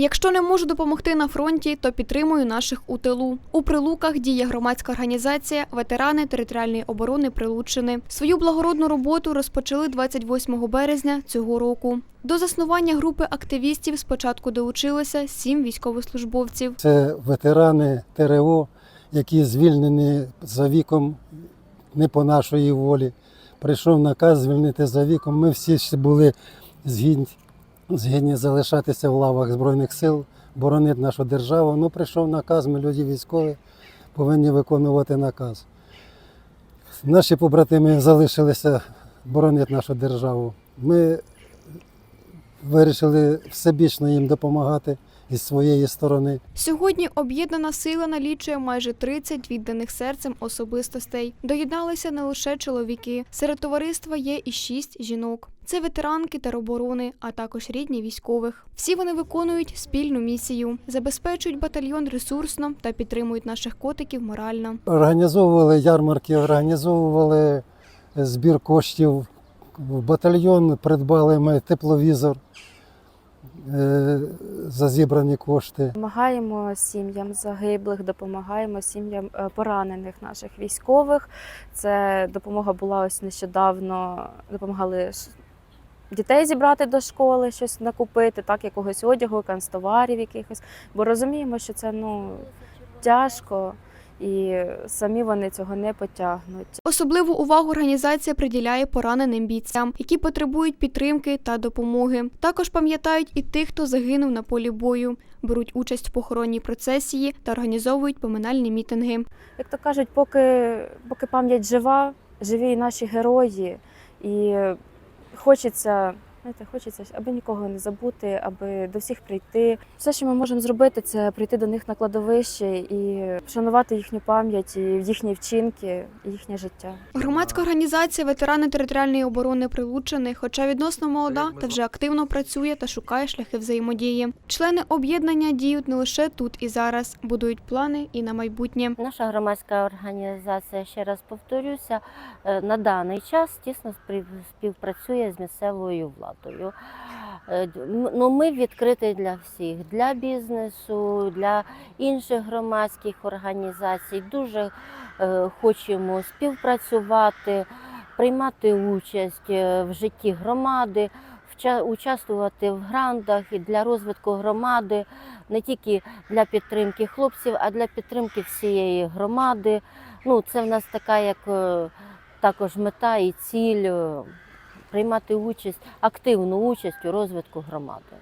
Якщо не можу допомогти на фронті, то підтримую наших у тилу. У Прилуках діє громадська організація Ветерани територіальної оборони Прилуччини. Свою благородну роботу розпочали 28 березня цього року. До заснування групи активістів спочатку долучилося сім військовослужбовців. Це ветерани ТРО, які звільнені за віком не по нашої волі. Прийшов наказ звільнити за віком. Ми всі ще були згідні, згідні залишатися в лавах Збройних сил, боронити нашу державу. Ну, прийшов наказ, ми люди військові, повинні виконувати наказ. Наші побратими залишилися боронити нашу державу. Ми вирішили всебічно їм допомагати із своєї сторони. Сьогодні об'єднана сила налічує майже 30 відданих серцем особистостей. Доєдналися не лише чоловіки. Серед товариства є і шість жінок. Це ветеранки тероборони, а також рідні військових. Всі вони виконують спільну місію, забезпечують батальйон ресурсно та підтримують наших котиків морально. Організовували ярмарки, організовували збір коштів. В батальйон придбали ми тепловізор е, за зібрані кошти. Допомагаємо сім'ям загиблих, допомагаємо сім'ям е, поранених наших військових. Це допомога була ось нещодавно. Допомагали дітей зібрати до школи, щось накупити, так, якогось одягу, канцтоварів якихось. Бо розуміємо, що це ну, тяжко і самі вони цього не потягнуть. Особливу увагу організація приділяє пораненим бійцям, які потребують підтримки та допомоги. Також пам'ятають і тих, хто загинув на полі бою, беруть участь в похоронній процесії та організовують поминальні мітинги. Як то кажуть, поки, поки пам'ять жива, живі і наші герої, і хочеться, знаєте, хочеться, аби нікого не забути, аби до всіх прийти. Все, що ми можемо зробити, це прийти до них на кладовище і вшанувати їхню пам'ять, і їхні вчинки, і їхнє життя. Громадська організація ветерани територіальної оборони Прилуччини, хоча відносно молода, та вже активно працює та шукає шляхи взаємодії. Члени об'єднання діють не лише тут і зараз, будують плани і на майбутнє. Наша громадська організація, ще раз повторюся, е, на даний час тісно співпрацює з місцевою владою. Е, д- м- Ну, ми відкриті для всіх, для бізнесу, для інших громадських організацій. Дуже е, хочемо співпрацювати, приймати участь е, в житті громади, участвувати в грантах і для розвитку громади, не тільки для підтримки хлопців, а для підтримки всієї громади. Ну, це в нас така як е, також мета і ціль е, приймати участь, активну участь у розвитку громади.